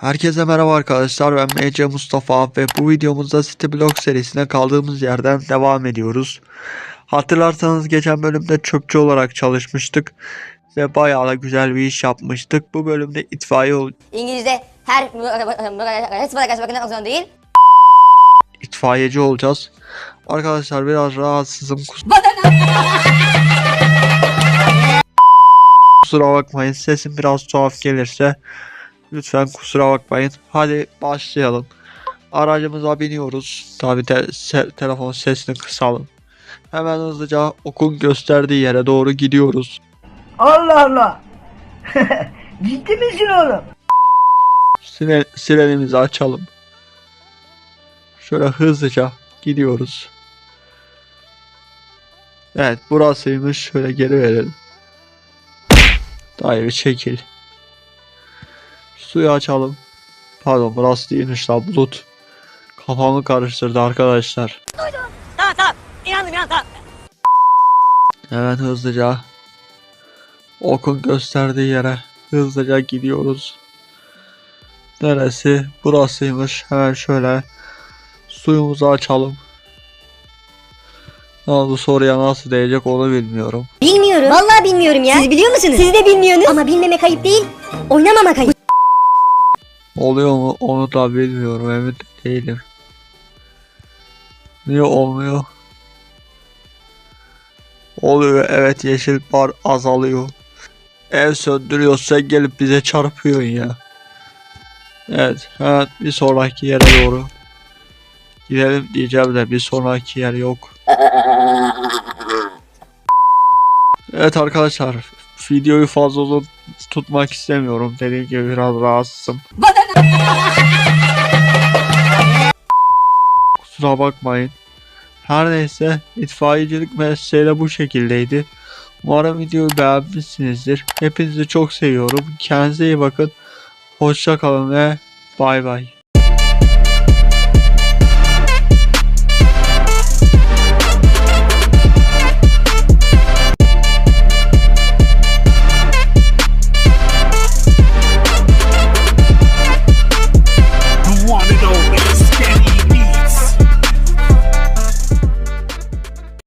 Herkese merhaba arkadaşlar ben MC Mustafa ve bu videomuzda City Block serisine kaldığımız yerden devam ediyoruz. Hatırlarsanız geçen bölümde çöpçü olarak çalışmıştık ve bayağı da güzel bir iş yapmıştık. Bu bölümde itfaiye ol- İngilizce her değil. itfaiyeci olacağız. Arkadaşlar biraz rahatsızım. Kus- Kusura bakmayın sesim biraz tuhaf gelirse lütfen kusura bakmayın. Hadi başlayalım. Aracımıza biniyoruz. Tabi te- se- telefon sesini kısalım. Hemen hızlıca okun gösterdiği yere doğru gidiyoruz. Allah Allah. Ciddi misin oğlum? Sire- sirenimizi açalım. Şöyle hızlıca gidiyoruz. Evet burasıymış. Şöyle geri verelim. Bir çekil. Suyu açalım. Pardon burası değilmiş la bulut. Kafamı karıştırdı arkadaşlar. Tamam tamam. İnandım inandım tamam. Hemen hızlıca okun gösterdiği yere hızlıca gidiyoruz. Neresi? Burasıymış. Hemen şöyle suyumuzu açalım. Ama bu soruya nasıl değecek onu bilmiyorum. Bilmiyorum. Vallahi bilmiyorum ya. Siz biliyor musunuz? Siz de bilmiyorsunuz. Ama bilmemek ayıp değil. Oynamamak ayıp. Oluyor mu onu da bilmiyorum emin değilim. Niye olmuyor? Oluyor evet yeşil bar azalıyor. Ev söndürüyorsa gelip bize çarpıyorsun ya. Evet hemen bir sonraki yere doğru. Gidelim diyeceğim de bir sonraki yer yok. Evet arkadaşlar videoyu fazla uzun tutmak istemiyorum. Dediğim gibi biraz rahatsızım. Kusura bakmayın. Her neyse itfaiyecilik mesleği bu şekildeydi. Umarım videoyu beğenmişsinizdir. Hepinizi çok seviyorum. Kendinize iyi bakın. Hoşça kalın ve bay bay.